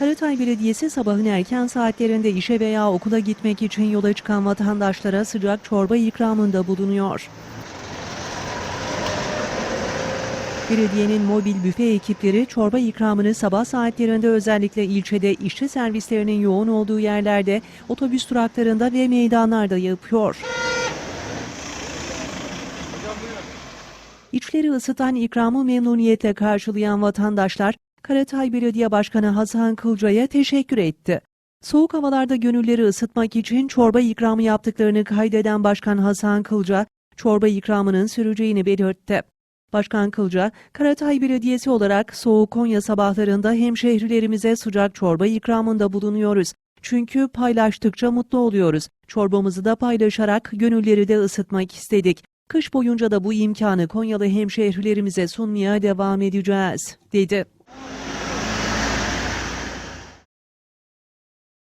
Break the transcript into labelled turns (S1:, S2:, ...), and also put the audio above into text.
S1: Karatay Belediyesi sabahın erken saatlerinde işe veya okula gitmek için yola çıkan vatandaşlara sıcak çorba ikramında bulunuyor. Belediyenin mobil büfe ekipleri çorba ikramını sabah saatlerinde özellikle ilçede işçi servislerinin yoğun olduğu yerlerde, otobüs duraklarında ve meydanlarda yapıyor. İçleri ısıtan ikramı memnuniyetle karşılayan vatandaşlar, Karatay Belediye Başkanı Hasan Kılca'ya teşekkür etti. Soğuk havalarda gönülleri ısıtmak için çorba ikramı yaptıklarını kaydeden Başkan Hasan Kılca, çorba ikramının süreceğini belirtti. Başkan Kılca, Karatay Belediyesi olarak soğuk Konya sabahlarında hemşehrilerimize sıcak çorba ikramında bulunuyoruz. Çünkü paylaştıkça mutlu oluyoruz. Çorbamızı da paylaşarak gönülleri de ısıtmak istedik. Kış boyunca da bu imkanı Konyalı hemşehrilerimize sunmaya devam edeceğiz, dedi.